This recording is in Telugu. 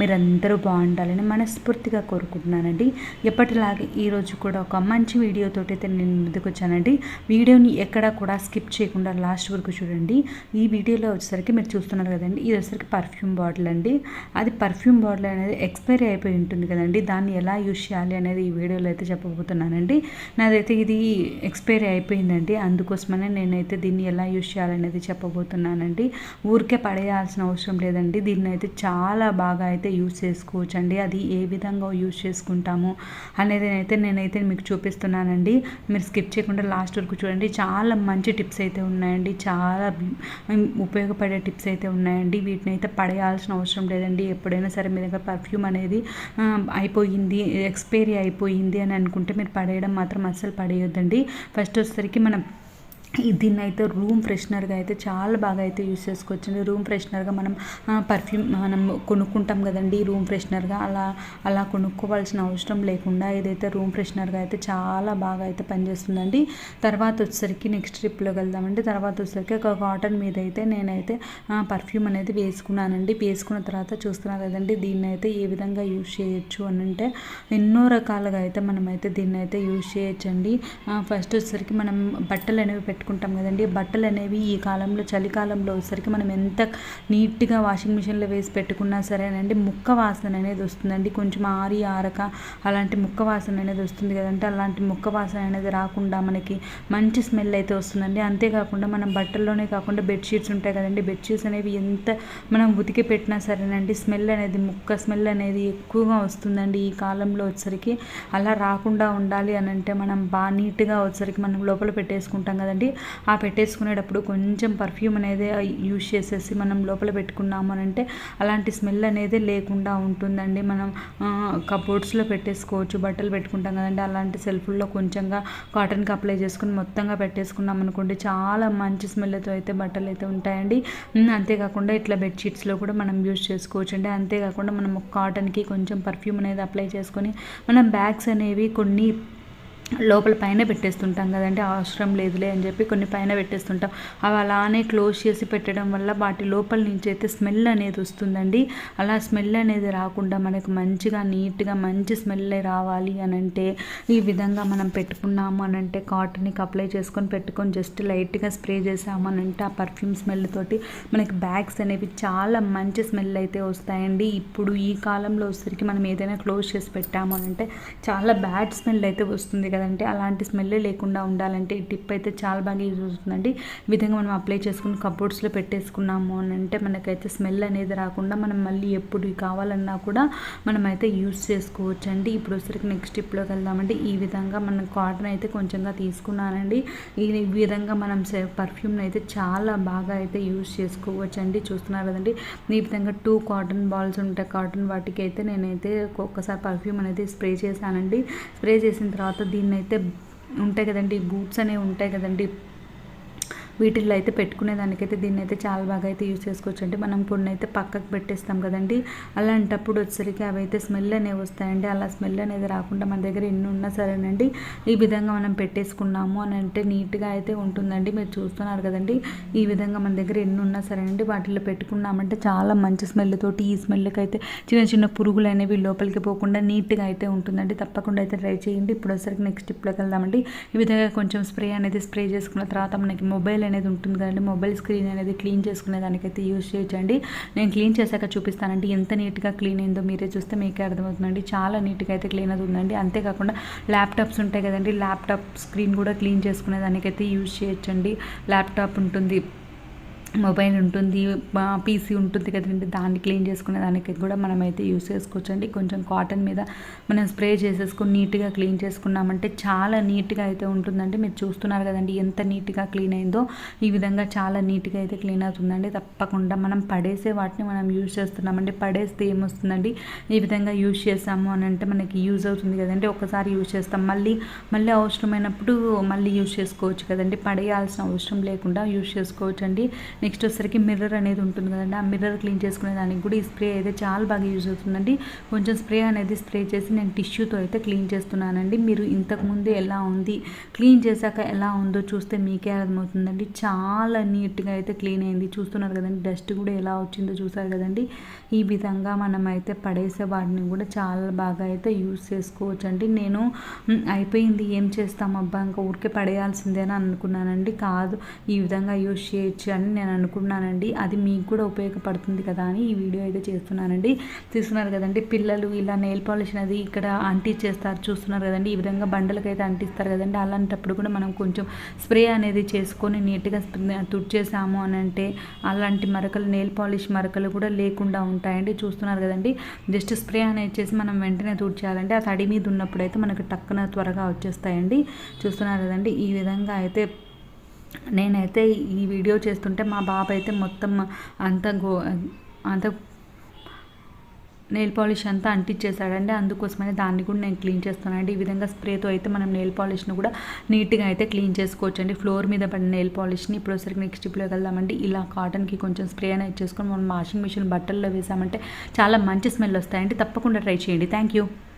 మీరందరూ బాగుండాలని మనస్ఫూర్తిగా కోరుకుంటున్నానండి. ఎప్పటిలాగే ఈరోజు కూడా ఒక మంచి వీడియోతో అయితే నేను ముందుకు వచ్చానండి. వీడియోని ఎక్కడా కూడా స్కిప్ చేయకుండా లాస్ట్ వరకు చూడండి. ఈ వీడియోలో వచ్చేసరికి మీరు చూస్తున్నారు కదండి ఇది వచ్చేసరికి పర్ఫ్యూమ్ బాటిల్ అండి. అది పర్ఫ్యూమ్ బాటిల్ అనేది ఎక్స్పైరీ అయిపోయి ఉంటుంది కదండి. దాన్ని ఎలా యూజ్ చేయాలి అనేది ఈ వీడియోలో అయితే చెప్పబోతున్నానండి. నాదైతే ఇది ఎక్స్పైరీ అయిపోయిందండి. అందుకోసమనే నేనైతే దీన్ని ఎలా యూజ్ చేయాలనేది చెప్పబోతున్నానండి. ఊరికే పడేయాల్సిన అవసరం లేదండి. దీన్ని అయితే చాలా బాగా అయితే అయితే యూజ్ చేసుకోవచ్చు అండి అది ఏ విధంగా యూజ్ చేసుకుంటాము అనేది అయితే నేనైతే మీకు చూపిస్తున్నానండి. మీరు స్కిప్ చేయకుండా లాస్ట్ వరకు చూడండి. చాలా మంచి టిప్స్ అయితే ఉన్నాయండి. చాలా ఉపయోగపడే టిప్స్ అయితే ఉన్నాయండి. వీటిని అయితే పడేయాల్సిన అవసరం లేదండి. ఎప్పుడైనా సరే మీ దగ్గర పర్ఫ్యూమ్ అనేది అయిపోయింది ఎక్స్పైరీ అయిపోయింది అని అనుకుంటే మీరు పడేయడం మాత్రం అస్సలు పడేయొద్దండి. ఫస్ట్ వచ్చేసరికి మనం దీన్ని అయితే రూమ్ ఫ్రెషనర్గా అయితే చాలా బాగా అయితే యూస్ చేసుకోవచ్చండి. రూమ్ ఫ్రెషనర్గా మనం పర్ఫ్యూమ్ మనం కొనుక్కుంటాం కదండి రూమ్ ఫ్రెషనర్గా. అలా అలా కొనుక్కోవాల్సిన అవసరం లేకుండా ఇదైతే రూమ్ ఫ్రెషనర్గా అయితే చాలా బాగా అయితే పనిచేస్తుందండి. తర్వాత వచ్చేసరికి నెక్స్ట్ ట్రిప్లోకి వెళ్దామండి. తర్వాత వచ్చేసరికి ఒక కాటన్ మీద అయితే నేనైతే పర్ఫ్యూమ్ అనేది వేసుకున్నానండి. వేసుకున్న తర్వాత చూస్తున్నా కదండి దీన్ని అయితే ఏ విధంగా యూజ్ చేయొచ్చు అని అంటే ఎన్నో రకాలుగా అయితే మనమైతే దీన్ని అయితే యూజ్ చేయొచ్చండి. ఫస్ట్ వచ్చేసరికి మనం బట్టలు అనేవి పెట్టుకుంటాం కదండి. బట్టలు అనేవి ఈ కాలంలో చలికాలంలో వచ్చేసరికి మనం ఎంత నీట్గా వాషింగ్ మిషన్లో వేసి పెట్టుకున్నా సరేనండి ముక్క వాసన అనేది వస్తుందండి. కొంచెం ఆరి ఆరక అలాంటి ముక్క వాసన అనేది వస్తుంది కదంటే అలాంటి ముక్క వాసన అనేది రాకుండా మనకి మంచి స్మెల్ అయితే వస్తుందండి. అంతేకాకుండా మనం బట్టల్లోనే కాకుండా బెడ్షీట్స్ ఉంటాయి కదండి. బెడ్షీట్స్ అనేవి ఎంత మనం ఉతికి పెట్టినా సరేనండి స్మెల్ అనేది ముక్క స్మెల్ అనేది ఎక్కువగా వస్తుందండి. ఈ కాలంలో వచ్చరికి అలా రాకుండా ఉండాలి అని అంటే మనం బాగా నీట్గా వచ్చరికి మనం లోపల పెట్టేసుకుంటాం కదండి. ఆ పెట్టేసుకునేటప్పుడు కొంచెం పర్ఫ్యూమ్ అనేది యూజ్ చేసేసి మనం లోపల పెట్టుకున్నాము అంటే అలాంటి స్మెల్ అనేది లేకుండా ఉంటుందండి. మనం కబోర్డ్స్లో పెట్టేసుకోవచ్చు బట్టలు పెట్టుకుంటాం కదండి. అలాంటి సెల్ఫ్ల్లో కొంచెంగా కాటన్కి అప్లై చేసుకుని మొత్తంగా పెట్టేసుకున్నాం అనుకోండి చాలా మంచి స్మెల్తో అయితే బట్టలు అయితే ఉంటాయండి. అంతేకాకుండా ఇట్లా బెడ్షీట్స్లో కూడా మనం యూజ్ చేసుకోవచ్చు అండి అంతేకాకుండా మనం కాటన్కి కొంచెం పర్ఫ్యూమ్ అనేది అప్లై చేసుకొని మనం బ్యాగ్స్ అనేవి కొన్ని లోపల పైన పెట్టేస్తుంటాం కదండి అవసరం లేదులే అని చెప్పి కొన్ని పైన పెట్టేస్తుంటాం. అవి అలానే క్లోజ్ చేసి పెట్టడం వల్ల వాటి లోపల నుంచి అయితే స్మెల్ అనేది వస్తుందండి. అలా స్మెల్ అనేది రాకుండా మనకు మంచిగా నీట్గా మంచి స్మెల్ రావాలి అని అంటే ఈ విధంగా మనం పెట్టుకున్నాము అని అంటే కాటన్కి అప్లై చేసుకొని పెట్టుకొని జస్ట్ లైట్గా స్ప్రే చేసాము అని అంటే ఆ పర్ఫ్యూమ్ స్మెల్ తోటి మనకి బ్యాగ్స్ అనేవి చాలా మంచి స్మెల్ అయితే వస్తాయండి. ఇప్పుడు ఈ కాలంలో వచ్చేసరికి మనం ఏదైనా క్లోజ్ చేసి పెట్టాము అని అంటే చాలా బ్యాడ్ స్మెల్ అయితే వస్తుంది కదంటే అలాంటి స్మెల్ లేకుండా ఉండాలంటే ఈ టిప్ అయితే చాలా బాగా యూజ్ అవుతుందండి. ఈ విధంగా మనం అప్లై చేసుకుని కబోర్డ్స్లో పెట్టేసుకున్నాము అని అంటే మనకైతే స్మెల్ అనేది రాకుండా మనం మళ్ళీ ఎప్పుడు కావాలన్నా కూడా మనమైతే యూజ్ చేసుకోవచ్చు అండి ఇప్పుడు వచ్చరికి నెక్స్ట్ టిప్లోకి వెళ్దామంటే ఈ విధంగా మనం కాటన్ అయితే కొంచెంగా తీసుకున్నానండి. ఈ విధంగా మనం పర్ఫ్యూమ్ని అయితే చాలా బాగా అయితే యూజ్ చేసుకోవచ్చు అండి చూస్తున్నారు కదండి. ఈ విధంగా టూ కాటన్ బాల్స్ ఉంటాయి. కాటన్ వాటికి అయితే నేనైతే ఒక్కసారి పర్ఫ్యూమ్ అనేది స్ప్రే చేశానండి. స్ప్రే చేసిన తర్వాత దీన్ని అయితే ఉంటాయి కదండి బూట్స్ అనేవి ఉంటాయి కదండి. వీటిల్లో అయితే పెట్టుకునే దానికైతే దీన్ని అయితే చాలా బాగా అయితే యూస్ చేసుకోవచ్చు. అంటే మనం కొన్ని అయితే పక్కకు పెట్టేస్తాం కదండి. అలాంటప్పుడు వచ్చేసరికి అవి అయితే స్మెల్ అనేవి వస్తాయండి. అలా స్మెల్ అనేది రాకుండా మన దగ్గర ఎన్ని ఉన్నా సరేనండి. ఈ విధంగా మనం పెట్టేసుకున్నాము అని అంటే నీట్గా అయితే ఉంటుందండి. మీరు చూస్తున్నారు కదండి. ఈ విధంగా మన దగ్గర ఎన్ని ఉన్నా సరేనండి. వాటిలో పెట్టుకున్నామంటే చాలా మంచి స్మెల్ తోటి ఈ స్మెల్కి అయితే చిన్న చిన్న పురుగులు అనేవి లోపలికి పోకుండా నీట్గా అయితే ఉంటుందండి. తప్పకుండా అయితే ట్రై చేయండి. ఇప్పుడు వచ్చేసరికి నెక్స్ట్ టిప్లోకి వెళ్దామండి. ఈ విధంగా కొంచెం స్ప్రే అనేది స్ప్రే చేసుకున్న తర్వాత మనకి మొబైల్ అనేది ఉంటుంది కదండి. మొబైల్ స్క్రీన్ అనేది క్లీన్ చేసుకునే దానికైతే యూజ్ చేయొచ్చండి. నేను క్లీన్ చేశాక చూపిస్తానండి. ఎంత నీట్గా క్లీన్ అయిందో మీరే చూస్తే మీకే అర్థమవుతుందండి. చాలా నీట్గా అయితే క్లీన్ అవుతుందండి అంతేకాకుండా ల్యాప్టాప్స్ ఉంటాయి కదండి. ల్యాప్టాప్ స్క్రీన్ కూడా క్లీన్ చేసుకునే దానికైతే యూజ్ చేయొచ్చండి. ల్యాప్టాప్ ఉంటుంది. మొబైల్ ఉంటుంది పీసీ ఉంటుంది కదండి దాన్ని క్లీన్ చేసుకునే దానికి కూడా మనం అయితే యూస్ చేసుకోవచ్చు అండి కొంచెం కాటన్ మీద మనం స్ప్రే చేసేసుకొని నీట్గా క్లీన్ చేసుకున్నామంటే చాలా నీట్గా అయితే ఉంటుందండి. మీరు చూస్తున్నారు కదండి ఎంత నీట్గా క్లీన్ అయిందో ఈ విధంగా చాలా నీట్గా అయితే క్లీన్ అవుతుందండి. తప్పకుండా మనం పడేసే వాటిని మనం యూజ్ చేస్తున్నామండి. పడేస్తే ఏమొస్తుందండి ఈ విధంగా యూజ్ చేస్తాము అని అంటే మనకి యూజ్ అవుతుంది కదండి. ఒకసారి యూజ్ చేస్తాం. మళ్ళీ మళ్ళీ అవసరమైనప్పుడు మళ్ళీ యూజ్ చేసుకోవచ్చు కదండి. పడేయాల్సిన అవసరం లేకుండా యూజ్ చేసుకోవచ్చు అండి నెక్స్ట్ వచ్చేసరికి మిర్రర్ అనేది ఉంటుంది కదండి. ఆ మిర్రర్ క్లీన్ చేసుకునే దానికి కూడా ఈ స్ప్రే అయితే చాలా బాగా యూజ్ అవుతుందండి. కొంచెం స్ప్రే అనేది స్ప్రే చేసి నేను టిష్యూతో అయితే క్లీన్ చేస్తున్నానండి. మీరు ఇంతకుముందు ఎలా ఉంది? క్లీన్ చేశాక ఎలా ఉందో చూస్తే మీకే అర్థమవుతుందండి. చాలా నీట్గా అయితే క్లీన్ అయింది. చూస్తున్నారు కదండి. డస్ట్ కూడా ఎలా వచ్చిందో చూసారు కదండి. ఈ విధంగా మనం అయితే పడేసే వాటిని కూడా చాలా బాగా అయితే యూజ్ చేసుకోవచ్చు అండి నేను అయిపోయింది. ఏం చేస్తాం అబ్బా? ఇంకా ఊరికే పడేయాల్సిందే అని అనుకున్నానండి. కాదు. ఈ విధంగా యూజ్ చేయొచ్చు అని నేను అనుకున్నానండి. అది మీకు కూడా ఉపయోగపడుతుంది కదా అని ఈ వీడియో అయితే చేస్తున్నానండి. చూస్తున్నారు కదండి పిల్లలు ఇలా నెయిల్ పాలిష్ అనేది ఇక్కడ అంటించేస్తారు చూస్తున్నారు కదండి ఈ విధంగా బండలకైతే అయితే అంటిస్తారు కదండి. అలాంటప్పుడు కూడా మనం కొంచెం స్ప్రే అనేది చేసుకొని నీట్గా తుడిచేసాము అని అంటే అలాంటి మరకలు నెయిల్ పాలిష్ మరకలు కూడా లేకుండా ఉంటాయండి. చూస్తున్నారు కదండి జస్ట్ స్ప్రే అనేది చేసి మనం వెంటనే తుడిచేయాలంటే ఆ తడి మీద ఉన్నప్పుడు అయితే మనకు టక్కున త్వరగా వచ్చేస్తాయండి. చూస్తున్నారు కదండి ఈ విధంగా అయితే నేనైతే ఈ వీడియో చేస్తుంటే మా బాబు అయితే మొత్తం అంత గో అంత నెయిల్ పాలిష్ అంతా అంటించేసాడండి అందుకోసమని దాన్ని కూడా నేను క్లీన్ చేస్తానండి ఈ విధంగా స్ప్రేతో అయితే మనం నెయిల్ పాలిష్ను కూడా నీట్గా అయితే క్లీన్ చేసుకోవచ్చు అండి ఫ్లోర్ మీద పడిన నెయిల్ పాలిష్ని ఇప్పుడు ఒకసారి నెక్స్ట్ స్టెప్లోకి వెళ్దామండి. ఇలా కాటన్కి కొంచెం స్ప్రే అనేది చేసుకొని మనం వాషింగ్ మిషన్ బట్టల్లో వేసామంటే చాలా మంచి స్మెల్ వస్తాయండి. తప్పకుండా ట్రై చేయండి. Thank you.